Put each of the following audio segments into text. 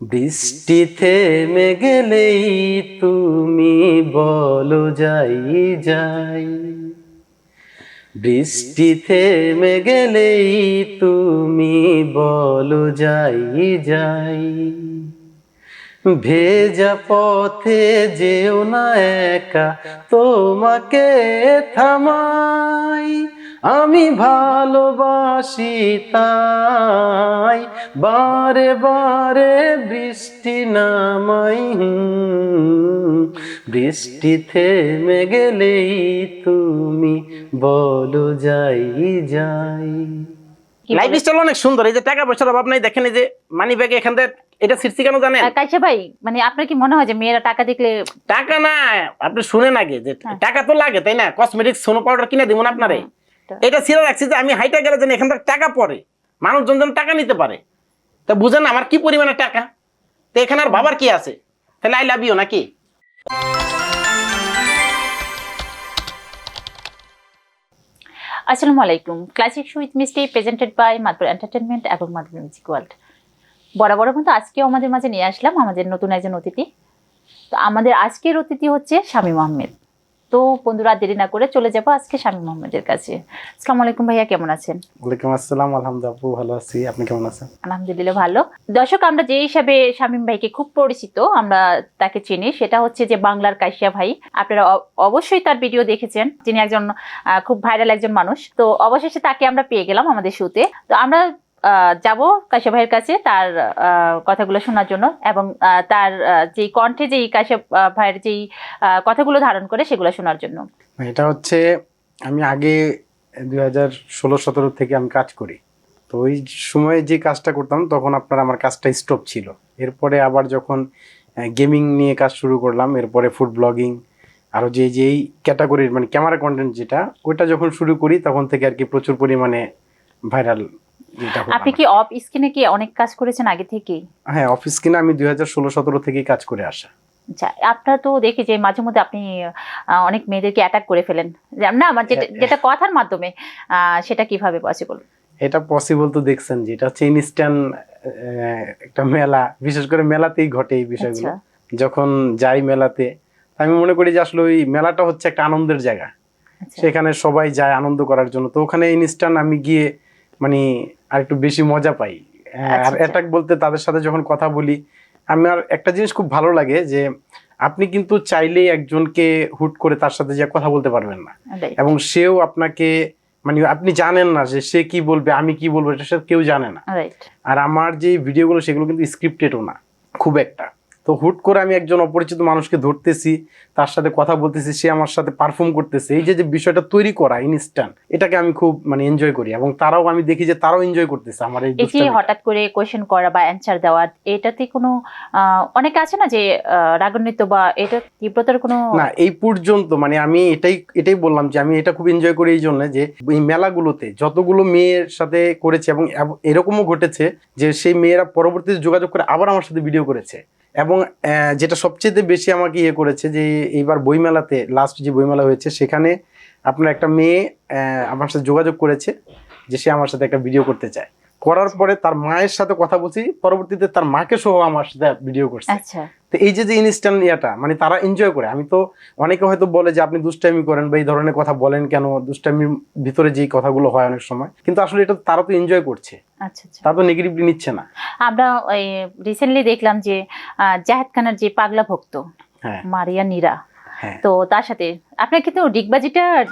বৃষ্টি থেমে গেলেই তুমি বলো যাই যাই। বৃষ্টি থেমে গেলেই তুমি বলো যাই যাই। ভেজা পথে যেও না একা, তোমাকে থামাই। আমি ভালোবাসি তাই বারে বারে বৃষ্টি নামাই। বৃষ্টি থেমে গেলেই তুমি বলো যাই যাই। লাইফ স্টাইল অনেক সুন্দর এই যে টাকা পয়সার অভাব নাই দেখেন এই যে মানি ব্যাগে এখান থেকে এটা সিরছি কেন জানেন? কাইসা ভাই মানে আপনার কি মনে হয় যে মেয়েরা টাকা দেখলে টাকা না আপনি শুনেন আগে যে হ্যাঁ। টাকা তো লাগে তাই না? কসমেটিক্স সোনো পাউডার কিনে দিব না আপনারে। তো- এটা ছিঁড়ে রাখছি যে আমি হাইটা গেলে যেন এখান থেকে টাকা পড়ে। মানুষজন যেন টাকা নিতে পারে। তা বুঝেন আমার কি পরিমাণে টাকা? তো এখানে আর বাবার কি আছে? তাহলে আই লাভ ইউ নাকি? আসসালামু আলাইকুম। Classic sweet mishti presented by Madpur entertainment এবং মাদপুর মিউজিক ওয়ার্ল্ড বরাবর মতো আজকেও আমাদের মাঝে নিয়ে আসলাম আমাদের নতুন একজন অতিথি। তো আমাদের আজকের অতিথি হচ্ছে স্বামী মোহাম্মেদ। তো বন্ধুরা দেরি না করে চলে যাব আজকে স্বামী মোহাম্মেদের কাছে। আসসালামু আলাইকুম ভাইয়া কেমন আছেন? ওয়ালাইকুম আসসালাম আলহামদুলিল্লাহ আপু ভালো আছি। আপনি কেমন আছেন? আলহামদুলিল্লাহ ভালো। দর্শক আমরা যে হিসাবে শামীম ভাইকে খুব পরিচিত আমরা তাকে চিনি সেটা হচ্ছে যে বাংলার কাশিয়া ভাই। আপনারা অবশ্যই তার ভিডিও দেখেছেন। যিনি একজন খুব ভাইরাল একজন মানুষ। তো অবশেষে তাকে আমরা পেয়ে গেলাম আমাদের শুতে তো আমরা যাব কাশ্যপ ভাইয়ের কাছে তার কথাগুলো শোনার জন্য এবং তার যেই কণ্ঠে যেই কাশ্যপ ভাইয়ের যেই কথাগুলো ধারণ করে সেগুলো শোনার জন্য। এটা হচ্ছে আমি আগে দুই হাজার ষোলো, সতেরো থেকে আমি কাজ করি। তো ওই সময়ে যে কাজটা করতাম তখন আপনার আমার কাজটা স্টপ ছিল। এরপরে আবার যখন গেমিং নিয়ে কাজ শুরু করলাম, এরপরে ফুড ব্লগিং আরও যে যেই ক্যাটাগরির মানে ক্যামেরা কন্টেন্ট যেটা, ওইটা যখন শুরু করি তখন থেকে আর কি প্রচুর পরিমাণে ভাইরাল আপনি কি অফ স্ক্রিনে কি অনেক কাজ করেছেন আগে থেকেই? হ্যাঁ অফ কিনা আমি দুই হাজার ষোলো সতেরো থেকেই কাজ করে আসা। আচ্ছা আপনারা তো দেখি যে মাঝে মধ্যে আপনি অনেক মেয়েদেরকে অ্যাটাক করে ফেলেন। না আমার যেটা যেটা কথার মাধ্যমে সেটা কীভাবে পসিবল এটা পসিবল তো দেখছেন যে এটা হচ্ছে ইনস্ট্যান্ট একটা মেলা। বিশেষ করে মেলাতেই ঘটে এই বিষয়গুলো। আচ্ছা। যখন যাই মেলাতে আমি মনে করি যে আসলে ওই মেলাটা হচ্ছে একটা আনন্দের জায়গা। আচ্ছা। সেখানে সবাই যায় আনন্দ করার জন্য। তো ওখানে ইনস্ট্যান্ট আমি গিয়ে মানে আর একটু বেশি মজা পাই। হ্যাঁ, আচ্ছা, আর আচ্ছা। অ্যাটাক বলতে তাদের সাথে যখন কথা বলি আমার একটা জিনিস খুব ভালো লাগে যে আপনি কিন্তু চাইলেই একজনকে হুট করে তার সাথে যে কথা বলতে পারবেন না। এবং সেও আপনাকে মানে আপনি জানেন না যে সে কি বলবে আমি কি বলব এটা সে কেউ জানে না। আর আমার যে ভিডিওগুলো সেগুলো কিন্তু স্ক্রিপ্টেডও না খুব একটা। তো হুট করে আমি একজন অপরিচিত মানুষকে ধরতেছি তার সাথে কথা বলতেছি সে আমার সাথে পারফর্ম করতেছে। এই যে যে বিষয়টা তৈরি করা ইনস্ট্যান্ট এটাকে আমি খুব মানে এনজয় করি এবং তারাও আমি দেখি যে তারাও এনজয় করতেছে আমার এই যে হঠাৎ করে কোয়েশ্চেন করা বা অ্যান্সার দেওয়া এটাতে কোনো অনেকে আছে না যে রাগান্বিত বা এটা তীব্রতার কোনো না এই পর্যন্ত মানে আমি এটাই এটাই বললাম যে আমি এটা খুব এনজয় করি এই জন্য যে এই মেলাগুলোতে যতগুলো মেয়ের সাথে করেছে এবং এরকমও ঘটেছে যে সেই মেয়েরা পরবর্তীতে যোগাযোগ করে আবার আমার সাথে ভিডিও করেছে। এবং যেটা সবচেয়ে বেশি আমাকে ইয়ে করেছে যে এইবার বইমেলাতে লাস্ট যে বইমেলা হয়েছে সেখানে আপনার একটা মেয়ে আমার সাথে যোগাযোগ করেছে যে সে আমার সাথে একটা ভিডিও করতে চায়। করার পরে তার মায়ের সাথে কথা বলছি পরবর্তীতে তার মাকে সহ আমার সাথে ভিডিও করছে। আচ্ছা। তো এই যে যে ইনস্ট্যান্ট ইয়াটা মানে তারা এনজয় করে। আমি তো অনেকে হয়তো বলে যে আপনি দুষ্টামি করেন বা এই ধরনের কথা বলেন কেন? দুষ্টামির ভিতরে যেই কথাগুলো হয় অনেক সময়। কিন্তু আসলে এটা তারা তো এনজয় করছে। আচ্ছা আচ্ছা। তারা তো নেগেটিভলি নিচ্ছে না। আমরা রিসেন্টলি দেখলাম যে জাহেদ খানের যে পাগলা ভক্ত হ্যাঁ। মারিয়া নীরা। হ্যাঁ। তো তার সাথে আপনার কিন্তু ডিগবাজিটা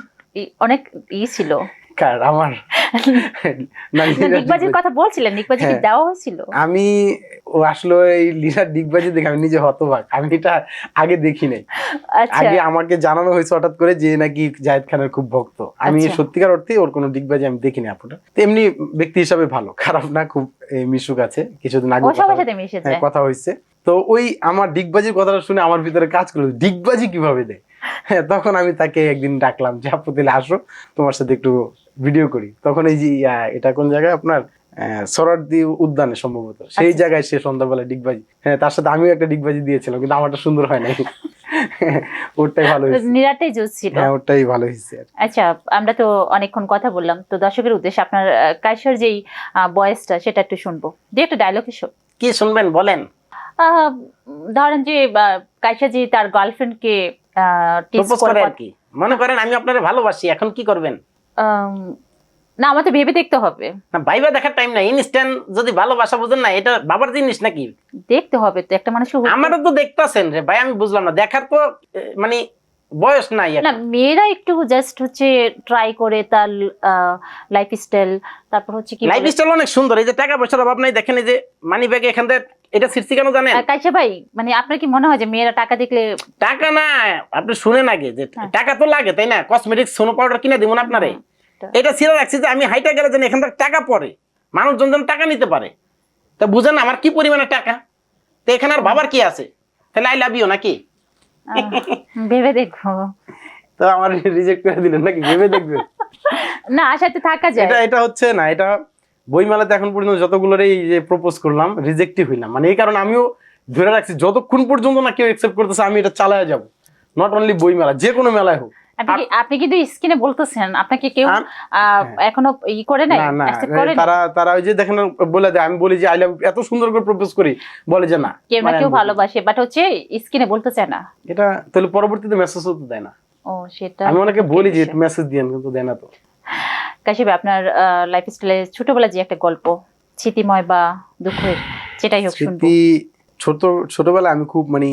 অনেক ই ছিল। কার? আমার? ডিগবাজির কথা বলছিলেন ডিগবাজি কি হ্যাঁ। দেওয়া হয়েছিল? আমি ও আসলে এই লীলার ডিগবাজি দেখে আমি নিজে হতবাক। আমি এটা আগে দেখি নাই। আচ্ছা। আগে আমাকে জানানো হয়েছে হঠাৎ করে যে নাকি জাহেদ খানের খুব ভক্ত। আমি আচ্ছা। সত্যিকার অর্থে ওর কোনো ডিগবাজি আমি দেখিনি আপুটা। তো এমনি ব্যক্তি হিসাবে ভালো। খারাপ না খুব মিশুক আছে। কিছুদিন আগে কথা হয়েছে। তো ওই আমার ডিগবাজির কথাটা শুনে আমার ভিতরে কাজ করল ডিগবাজি কীভাবে দেয়? হ্যাঁ তখন আমি তাকে একদিন ডাকলাম যে আপু তাহলে আসো তোমার সাথে একটু ভিডিও করি। তখন এই যে এটা কোন জায়গায় আপনার? আহ, সরারদি উদ্যানে সম্ভবত। সেই আচ্ছা। জায়গায় সে সন্ধ্যাবেলা ডিগবাজি। হ্যাঁ তার সাথে আমিও একটা ডিগবাজি দিয়েছিলাম কিন্তু আমারটা সুন্দর হয় নাই। ওরটাই ভালো হয়েছে। নিরাটাই জুস ছিল। হ্যাঁ ওরটাই ভালো হয়েছে আচ্ছা আমরা তো অনেকক্ষণ কথা বললাম তো দর্শকের উদ্দেশ্যে আপনার কাইশোর যেই বয়েসটা সেটা একটু শুনব। দিয়ে একটা ডায়লগ এসো। কি শুনবেন বলেন। ধরেন যে আহ, কাইসা জি তার গার্লফ্রেন্ডকে প্রপোজ করে আর কি মনে করেন আমি আপনারে ভালোবাসি এখন কি করবেন? না আমাদের ভেবে দেখতে হবে। না ভাইবা দেখার টাইম নাই। ইনস্ট্যান্ট যদি ভালোবাসা বুঝেন না এটা বাবার জিনিস নাকি? দেখতে হবে তো একটা মানুষের হুট- আমারও তো দেখতাছেন রে ভাই আমি বুঝলাম না। দেখার তো মানে বয়স নাই না মেয়েরা একটু জাস্ট হচ্ছে ট্রাই করে তার লাইফ স্টাইল তারপর হচ্ছে কি লাইফ স্টাইল অনেক সুন্দর এই যে টাকা পয়সার অভাব নাই দেখেন এই যে মানি ব্যাগে এখান থেকে এটা ছিটছি কেন জানেন? কাইসা ভাই মানে আপনার কি মনে হয় যে মেয়েরা টাকা দেখলে টাকা না আপনি শুনেন আগে যে হ্যাঁ। টাকা তো লাগে তাই না? কসমেটিক্স সোনো পাউডার কিনে দিব না আপনারে? এটা। ছিঁড়ে রাখছি যে আমি হাইটা গেলে যেন এখান থেকে টাকা পড়ে মানুষজন যেন টাকা নিতে পারে। তা বুঝেন আমার কি পরিমাণে টাকা? তো এখানে আর বাবার কি আছে? তাহলে আই লাভ ইউ নাকি? ভেবে দেখব। তো আমার রিজেক্ট করে দিলেন নাকি? ভেবে দেখবে? না আশাতে থাকা যায়। এটা এটা হচ্ছে না এটা বইমেলাতে এখন পর্যন্ত যতগুলোর এই যে প্রপোজ করলাম রিজেক্টই হইলাম। মানে এই কারণে আমিও ধরে রাখছি যতক্ষণ পর্যন্ত না কেউ একসেপ্ট করতেছে আমি এটা চালায় যাব। নট অনলি বইমেলা যে কোনো মেলায় হোক। আপনি কিন্তু স্ক্রিনে বলতেছেন আপনাকে কেউ আহ, এখনও ই করে নাই? না? তারা তারা ওই যে দেখেন বলে দেয় আমি বলি যে আই লাভ এত সুন্দর করে প্রপোজ করি বলে যে না কেউ না মানে কেউ ভালোবাসে বাট হচ্ছে স্ক্রিনে বলতে চায় না। এটা তাহলে পরবর্তীতে মেসেজ হতে দেয় না। ও সেটা আমি অনেকে বলি যে মেসেজ দিয়েন কিন্তু দেয় না তো। কাশিব আপনার লাইফ স্টাইলে ছোটবেলা যে একটা গল্প স্মৃতিময় বা দুঃখের যেটাই হোক শুনব। ছোট ছোটবেলায় আমি খুব মানে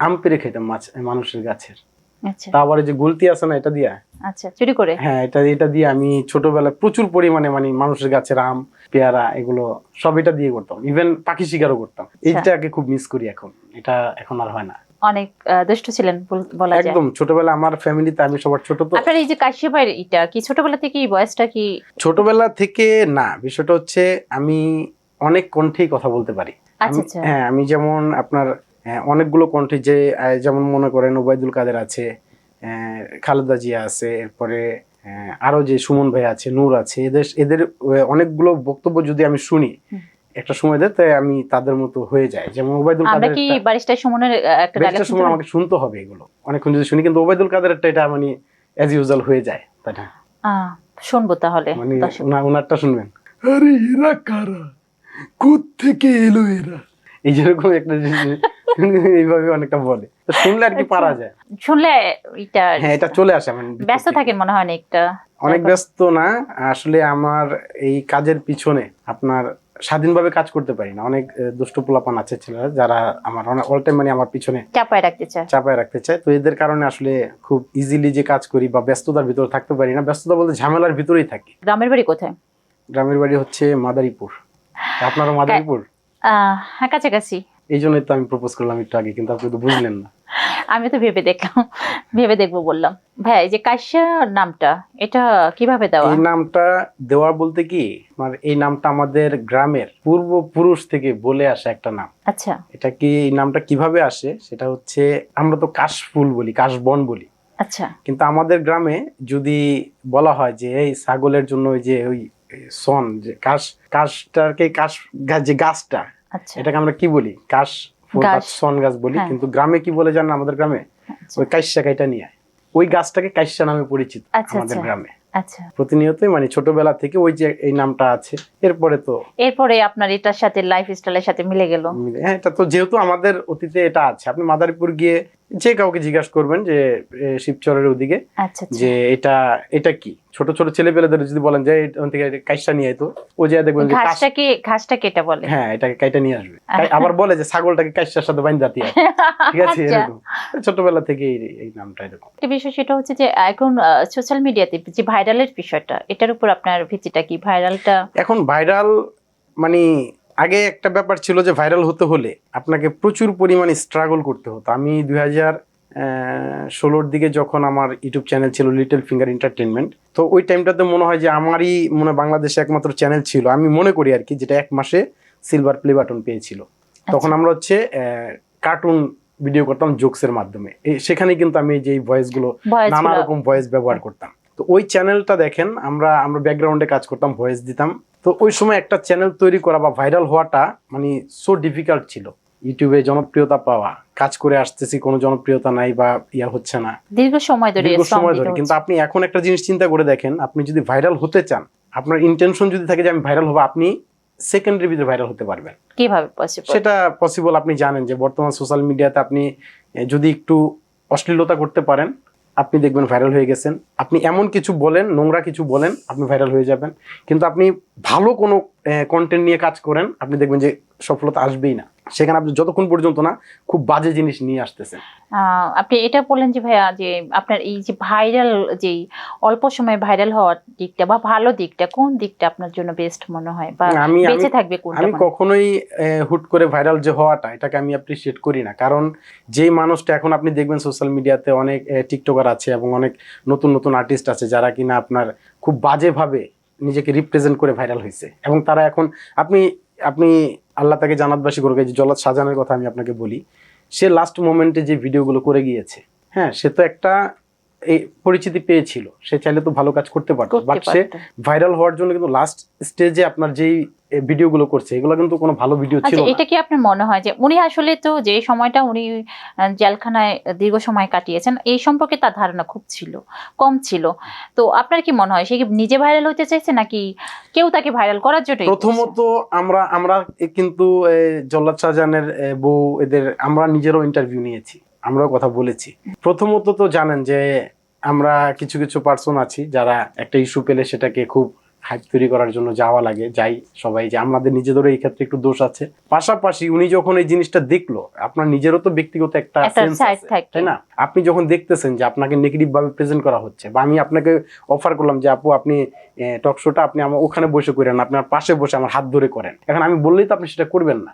আম পেরে খেতাম মাছ মানুষের গাছের। আচ্ছা। তা আবার এই যে গুলতি আছে না এটা দিয়া? আচ্ছা চুরি করে? হ্যাঁ এটা এটা দিয়ে আমি ছোটবেলায় প্রচুর পরিমাণে মানে মানুষের গাছের আম পেয়ারা এগুলো সব এটা দিয়ে করতাম। ইভেন পাখি শিকারও করতাম। এইটাকে খুব মিস করি এখন। এটা এখন আর হয় না। অনেক দুষ্ট ছিলেন বলা যায়। একদম ছোটবেলা আমার ফ্যামিলিতে আমি সবার ছোট তো। আপনার এই যে কাশ্যপের এটা কি ছোটবেলা থেকে এই বয়সটা কি? ছোটবেলা থেকে না বিষয়টা হচ্ছে আমি অনেক কণ্ঠেই কথা বলতে পারি। আচ্ছা আচ্ছা। হ্যাঁ আমি যেমন আপনার অনেকগুলো কণ্ঠে যে যেমন মনে করেন ওবায়দুল কাদের আছে খালেদা জিয়া আছে এরপরে আরও যে সুমন ভাই আছে নূর আছে এদের এদের অনেকগুলো বক্তব্য যদি আমি শুনি। একটা সময় দেয় তাই আমি তাদের মতো হয়ে যায় যেমন ওবায়দুল আমরা কাদের কি বারিস্টার সুমনের একটা ডায়লগ সময় আমাকে শুনতে হবে এগুলো। অনেকক্ষণ যদি শুনি কিন্তু ওবায়দুল কাদেরটা এটা মানে অ্যাজ ইউজুয়াল হয়ে যায় তাই না? শুনব তাহলে মানে ওনারটা শুনবেন। আরে এরা কারা? থেকে এলো এরা? এই যেরকম একটা জিনিস এইভাবে অনেকটা বলে। তো শুনলে আর কি পারা যায়? শুনলে এটা হ্যাঁ এটা চলে আসে মানে ব্যস্ত থেকে। থাকেন মনে হয় না একটা অনেক ব্যস্ত না আসলে আমার এই কাজের পিছনে আপনার স্বাধীনভাবে কাজ করতে পারি না। অনেক দুষ্ট পোলাপান আছে ছেলেরা যারা আমার অল টাইম মানে আমার পিছনে চাপায় রাখতে চায়। চাপায় রাখতে চায়। তো এদের কারণে আসলে খুব ইজিলি যে কাজ করি বা ব্যস্ততার ভিতরে থাকতে পারি না। ব্যস্ততা বলতে ঝামেলার ভিতরেই থাকি। গ্রামের বাড়ি কোথায়? গ্রামের বাড়ি হচ্ছে মাদারীপুর। আপনারও মাদারীপুর? হ্যাঁ কাছাকাছি। এই জন্যই তো আমি প্রপোজ করলাম একটু আগে কিন্তু আপনি তো বুঝলেন না। আমি তো ভেবে দেখলাম ভেবে দেখব বললাম। ভাই এই যে কাশ্যা নামটা এটা কীভাবে দেওয়া? এই নামটা দেওয়া বলতে কি আমার এই নামটা আমাদের গ্রামের পূর্বপুরুষ থেকে বলে আসা একটা নাম। আচ্ছা। এটা কি এই নামটা কীভাবে আসে সেটা হচ্ছে আমরা তো কাশফুল বলি কাশবন বলি। আচ্ছা। কিন্তু আমাদের গ্রামে যদি বলা হয় যে এই ছাগলের জন্য ওই যে ওই সন যে কাশ কাশটাকে কাশ যে গাছটা এটাকে আমরা কি বলি? কাশ ফুল বা সন গাছ বলি। হ্যাঁ। কিন্তু গ্রামে কি বলে জানেন আমাদের গ্রামে? আচ্ছা। ওই কাইশা কাইটা নিয়ে আয়। ওই গাছটাকে কাইশা নামে পরিচিত আচ্ছা, আমাদের আচ্ছা। গ্রামে। আচ্ছা। প্রতিনিয়তই মানে ছোটবেলা থেকে ওই যে এই নামটা আছে। এরপরে তো এরপরে আপনার এটার সাথে লাইফ স্টাইলের সাথে মিলে গেল। হ্যাঁ এটা তো যেহেতু আমাদের অতীতে এটা আছে। আপনি মাদারীপুর গিয়ে যে কাউকে জিজ্ঞাসা করবেন যে শিবচরের ওদিকে আচ্ছা আচ্ছা। যে এটা এটা কি? ছোট ছোট ছেলে পেলেদের যদি বলেন যে ওখান থেকে কাইসা নিয়ে আইতো ও যে দেখবেন যে কাশ- ঘাসটাকে ঘাসটাকে এটা বলে? হ্যাঁ এটাকে কাইটা নিয়ে আসবে। আবার বলে যে ছাগলটাকে কাইসার সাথে দিয়ে আয়। ঠিক আছে আচ্ছা। এরকম। ছোটবেলা থেকে এই এই নামটা এরকম। একটা বিষয় সেটা হচ্ছে যে এখন সোশ্যাল মিডিয়াতে যে ভাইরালের বিষয়টা এটার উপর আপনার ভিত্তিটা কি? ভাইরালটা এখন ভাইরাল মানে আগে একটা ব্যাপার ছিল যে ভাইরাল হতে হলে আপনাকে প্রচুর পরিমাণে স্ট্রাগল করতে হতো। আমি দুই হাজার ষোলোর দিকে যখন আমার ইউটিউব চ্যানেল ছিল লিটল ফিঙ্গার এন্টারটেনমেন্ট তো ওই টাইমটাতে মনে হয় যে আমারই মনে বাংলাদেশে একমাত্র চ্যানেল ছিল। আমি মনে করি আর কি যেটা এক মাসে সিলভার প্লে বাটন পেয়েছিল। তখন আমরা হচ্ছে কার্টুন ভিডিও করতাম জোকসের মাধ্যমে। সেখানে কিন্তু আমি যে ভয়েসগুলো ভয়েস নানা রকম ভয়েস ব্যবহার করতাম। তো ওই চ্যানেলটা দেখেন আমরা আমরা ব্যাকগ্রাউন্ডে কাজ করতাম ভয়েস দিতাম। তো ওই সময় একটা চ্যানেল তৈরি করা বা ভাইরাল হওয়াটা মানে সো ডিফিকাল্ট ছিল। ইউটিউবে জনপ্রিয়তা পাওয়া কাজ করে আসতেছি কোনো জনপ্রিয়তা নাই বা ইয়া হচ্ছে না। দীর্ঘ সময় ধরে দীর্ঘ সময় ধরে। কিন্তু আপনি এখন একটা জিনিস চিন্তা করে দেখেন আপনি যদি ভাইরাল হতে চান আপনার ইন্টেনশন যদি থাকে যে আমি ভাইরাল হব আপনি সেকেন্ডের ভিতরে ভাইরাল হতে পারবেন। কীভাবে পসিবল সেটা পসিবল আপনি জানেন যে বর্তমান সোশ্যাল মিডিয়াতে আপনি যদি একটু অশ্লীলতা করতে পারেন আপনি দেখবেন ভাইরাল হয়ে গেছেন। আপনি এমন কিছু বলেন, নোংরা কিছু বলেন, আপনি ভাইরাল হয়ে যাবেন। কিন্তু আপনি ভালো কোনো কন্টেন্ট নিয়ে কাজ করেন, আপনি দেখবেন যে সফলতা আসবেই না। সেখানে আপনি যতক্ষণ পর্যন্ত না খুব বাজে জিনিস নিয়ে আসতেছেন। আপনি এটা বললেন যে ভাইয়া যে আপনার এই যে ভাইরাল যে অল্প সময়ে ভাইরাল হওয়ার দিকটা বা ভালো দিকটা কোন দিকটা আপনার জন্য বেস্ট মনে হয়? বা বেঁচে থাকবে কোনটা আমি কখনোই হুট করে ভাইরাল যে হওয়াটা এটাকে আমি অ্যাপ্রিসিয়েট করি না। কারণ যেই মানুষটা এখন আপনি দেখবেন সোশ্যাল মিডিয়াতে অনেক টিকটকার আছে এবং অনেক নতুন নতুন আর্টিস্ট আছে যারা কিনা আপনার খুব বাজেভাবে নিজেকে রিপ্রেজেন্ট করে ভাইরাল হয়েছে এবং তারা এখন আপনি আপনি আল্লাহ তাকে জানাতবাসী করবে যে জলাদ সাজানোর কথা আমি আপনাকে বলি, সে লাস্ট মোমেন্টে যে ভিডিওগুলো করে গিয়েছে হ্যাঁ সে তো একটা এই পরিচিতি পেয়েছিল সে চাইলে তো ভালো কাজ করতে পারতো। বাট সে ভাইরাল হওয়ার জন্য কিন্তু লাস্ট স্টেজে আপনার যেই ভিডিওগুলো করছে এগুলো কিন্তু কোনো ভালো ভিডিও ছিল আচ্ছা না। এটা কি আপনার মনে হয় যে উনি আসলে তো যে সময়টা উনি জেলখানায় দীর্ঘ সময় কাটিয়েছেন এই সম্পর্কে তার ধারণা খুব ছিল কম ছিল। তো আপনার কি মনে হয় সে কি নিজে ভাইরাল হতে চাইছে নাকি কেউ তাকে ভাইরাল করার জন্য প্রথমত আমরা আমরা কিন্তু জল্লাদ শাহজাহানের বউ এদের আমরা নিজেরও ইন্টারভিউ নিয়েছি। আমরাও কথা বলেছি। প্রথমত তো জানেন যে আমরা কিছু কিছু পার্সন আছি যারা একটা ইস্যু পেলে সেটাকে খুব হাইপ তৈরি করার জন্য যাওয়া লাগে যাই সবাই যে আমাদের নিজেদেরও এই ক্ষেত্রে একটু দোষ আছে। পাশাপাশি উনি যখন এই জিনিসটা দেখল আপনার নিজেরও তো ব্যক্তিগত একটা একটা সেন্স আছে তাই না? আপনি যখন দেখতেছেন যে আপনাকে নেগেটিভ ভাবে প্রেজেন্ট করা হচ্ছে বা আমি আপনাকে অফার করলাম যে আপু আপনি টক শোটা আপনি আমার ওখানে বসে করেন আপনার পাশে বসে আমার হাত ধরে করেন। এখন আমি বললেই তো আপনি সেটা করবেন না।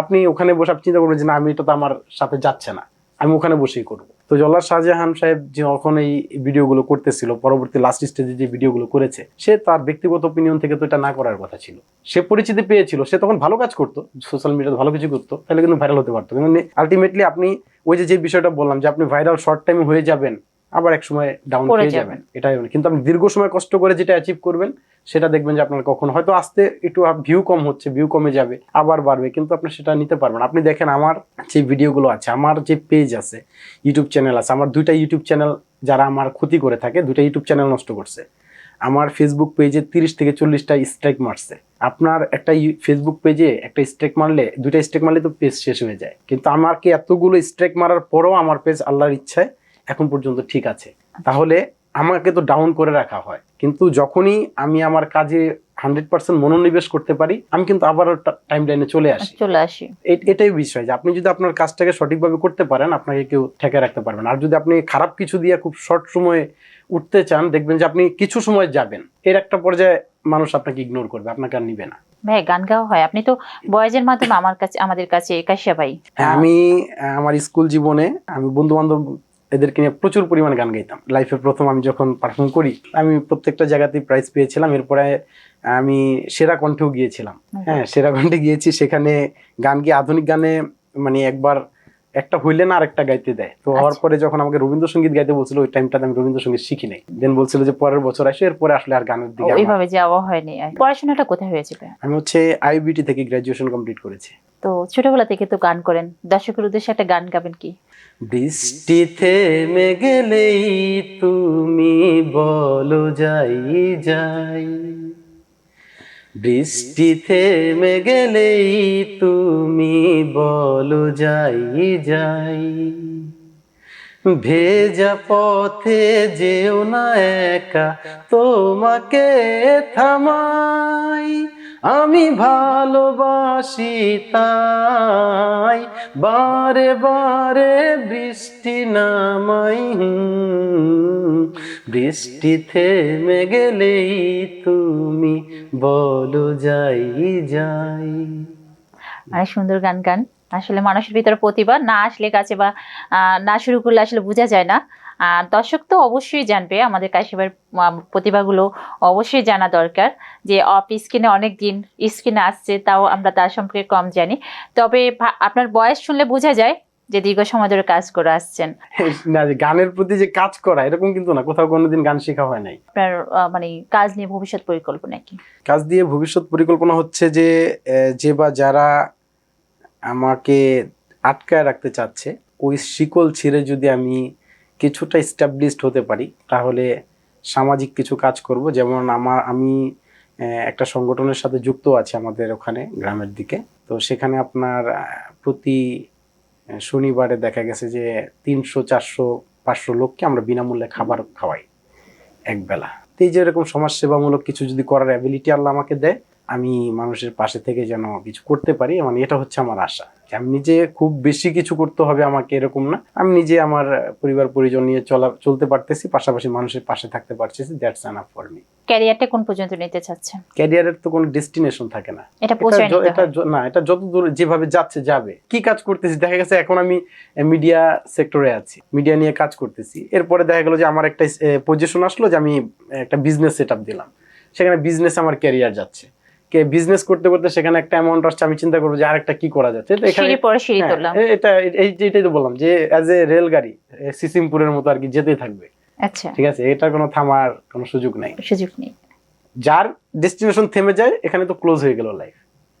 আপনি ওখানে বসে আপনি চিন্তা করবেন যে না আমি এটা তো আমার সাথে যাচ্ছে না। আমি ওখানে বসেই করব। তো জল্লাদ শাহজাহান সাহেব যখন এই ভিডিওগুলো করতেছিল, পরবর্তী লাস্ট স্টেজে যে ভিডিওগুলো করেছে, সে তার ব্যক্তিগত অপিনিয়ন থেকে তো এটা না করার কথা ছিল। সে পরিচিতি পেয়েছিল, সে তখন ভালো কাজ করতো সোশ্যাল মিডিয়াতে ভালো কিছু করতো, তাহলে কিন্তু ভাইরাল হতে পারতো। কিন্তু আলটিমেটলি আপনি ওই যে যে বিষয়টা বললাম যে আপনি ভাইরাল শর্ট টাইমে হয়ে যাবেন আবার এক সময় ডাউন হয়ে যাবেন। এটাই। কিন্তু আপনি দীর্ঘ সময় কষ্ট করে যেটা অ্যাচিভ করবেন সেটা দেখবেন যে আপনার কখন হয়তো আস্তে একটু ভিউ কম হচ্ছে ভিউ কমে যাবে আবার বাড়বে কিন্তু আপনি সেটা নিতে পারবেন আপনি দেখেন আমার যে ভিডিওগুলো আছে আমার যে পেজ আছে ইউটিউব চ্যানেল আছে আমার দুইটা ইউটিউব চ্যানেল যারা আমার ক্ষতি করে থাকে দুইটা ইউটিউব চ্যানেল নষ্ট করছে। আমার ফেসবুক পেজে তিরিশ থেকে চল্লিশটা স্ট্রাইক মারছে। আপনার একটা ফেসবুক পেজে একটা স্ট্রাইক মারলে দুইটা স্ট্রাইক মারলে তো পেজ শেষ হয়ে যায়। কিন্তু আমাকে এতগুলো স্ট্রাইক মারার পরেও আমার পেজ আল্লাহর ইচ্ছায় এখন পর্যন্ত ঠিক আছে। তাহলে আমাকে তো ডাউন করে রাখা হয়। কিন্তু যখনই আমি আমার কাজে হান্ড্রেড পার্সেন্ট মনোনিবেশ করতে পারি আমি কিন্তু আবারও টাইম লাইনে চলে আসি। চলে আসি। এটাই বিষয় যে আপনি যদি আপনার কাজটাকে সঠিকভাবে করতে পারেন আপনাকে কেউ ঠেকে রাখতে পারবেন আর যদি আপনি খারাপ কিছু দিয়ে খুব শর্ট সময়ে উঠতে চান দেখবেন যে আপনি কিছু সময় যাবেন। এর একটা পর্যায়ে মানুষ আপনাকে ইগনোর করবে আপনাকে আর নিবে না। ভাই গান গাওয়া হয়। আপনি তো বয়েজের মাধ্যমে আমার কাছে আমাদের কাছে কাশিয়া ভাই। হ্যাঁ, আমি আমার স্কুল জীবনে আমি বন্ধু বান্ধব এদেরকে নিয়ে প্রচুর পরিমাণ গান গাইতাম। লাইফে প্রথম আমি যখন পারফর্ম করি আমি প্রত্যেকটা জায়গাতেই প্রাইজ পেয়েছিলাম। এরপরে আমি সেরা কণ্ঠেও গিয়েছিলাম হ্যাঁ সেরা কণ্ঠে গিয়েছি। সেখানে গান গিয়ে আধুনিক গানে মানে একবার একটা হইলে না আরেকটা গাইতে দেয়। তো হওয়ার আচ্ছা। পরে যখন আমাকে রবীন্দ্রসঙ্গীত গাইতে বলছিল ওই টাইমটাতে আমি রবীন্দ্রসঙ্গীত শিখি নাই। দেন বলছিল যে পরের বছর আসে এরপরে আসলে আর গানের দিকে ওইভাবে যাওয়া হয়নি পড়াশোনাটা কোথায় হয়েছিল? আমি হচ্ছে আইবিটি থেকে গ্রাজুয়েশন কমপ্লিট করেছি। তো ছোটবেলা থেকে তো গান করেন। দর্শকের উদ্দেশ্যে একটা গান গাবেন কি? বৃষ্টি থেমে গেলেই তুমি বলো যাই যাই। বৃষ্টি থেমে গেলেই তুমি বলো যাই যাই। ভেজা পথে যেও না একা তোমাকে থামাই। আমি ভালোবাসি তাই, বারে বারে বৃষ্টি নামাই। বৃষ্টি থেমে গেলেই তুমি বলো যাই যাই। অনেক সুন্দর গান গান। আসলে মানুষের ভিতরে প্রতিভা না আসলে কাছে বা না শুরু করলে আসলে বোঝা যায় না। আর দর্শক তো অবশ্যই জানবে আমাদের কাশিবার প্রতিভাগুলো অবশ্যই জানা দরকার যে অফ স্ক্রিনে অনেক দিন স্ক্রিনে আসছে তাও আমরা তার সম্পর্কে কম জানি। তবে আপনার বয়স শুনলে বোঝা যায় যে দীর্ঘ সময় ধরে কাজ করে আসছেন। না যে গানের প্রতি যে কাজ করা এরকম কিন্তু না কোথাও কোনোদিন গান শেখা হয় নাই। আপনার মানে কাজ নিয়ে ভবিষ্যৎ পরিকল্পনা কি? কাজ দিয়ে ভবিষ্যৎ পরিকল্পনা হচ্ছে যে যে বা যারা আমাকে আটকায় রাখতে চাচ্ছে ওই শিকল ছিঁড়ে যদি আমি কিছুটা স্টাবলিশড হতে পারি, তাহলে সামাজিক কিছু কাজ করব। যেমন আমার, আমি একটা সংগঠনের সাথে যুক্ত আছে আমাদের ওখানে, গ্রামের দিকে। তো সেখানে আপনার প্রতি শনিবারে দেখা গেছে যে তিনশো, চারশো, পাঁচশো লোককে আমরা বিনামূল্যে খাবার খাওয়াই একবেলা। তো এই যে এরকম সমাজসেবামূলক কিছু যদি করার অ্যাবিলিটি আল্লাহ আমাকে দেয় আমি মানুষের পাশে থেকে যেন কিছু করতে পারি মানে এটা হচ্ছে আমার আশা আমি নিজে খুব বেশি কিছু করতে হবে আমাকে এরকম না। আমি নিজে আমার পরিবার পরিজন নিয়ে চলা চলতে পারতেছি পাশাপাশি মানুষের পাশে থাকতে পারতেছি দ্যাটস এনাফ ফর মি ক্যারিয়ারটা কোন পর্যন্ত নিতে চাচ্ছেন? ক্যারিয়ারের তো কোনো ডেস্টিনেশন থাকে না। এটা পৌঁছায় নিতে এটা না এটা যত দূর যেভাবে যাচ্ছে যাবে। কি কাজ করতেছি? দেখা গেছে এখন আমি মিডিয়া সেক্টরে আছি। মিডিয়া নিয়ে কাজ করতেছি। এরপরে দেখা গেল যে আমার একটা পজিশন আসলো যে আমি একটা বিজনেস সেট দিলাম। সেখানে বিজনেস আমার ক্যারিয়ার যাচ্ছে। কে বিজনেস করতে করতে সেখানে একটা অ্যামাউন্ট আসছে আমি চিন্তা করব যে আর একটা কি করা যাচ্ছে তো এখানে হ্যাঁ, এটা এই যে এটাই তো বললাম যে অ্যাজ এ রেলগাড়ি গাড়ি সিসিমপুরের মতো আর কি যেতেই থাকবে। আচ্ছা। ঠিক আছে? এটা কোনো থামার কোনো সুযোগ নাই। সুযোগ নেই। যার ডেস্টিনেশন থেমে যায় এখানে তো ক্লোজ হয়ে গেল লাইফ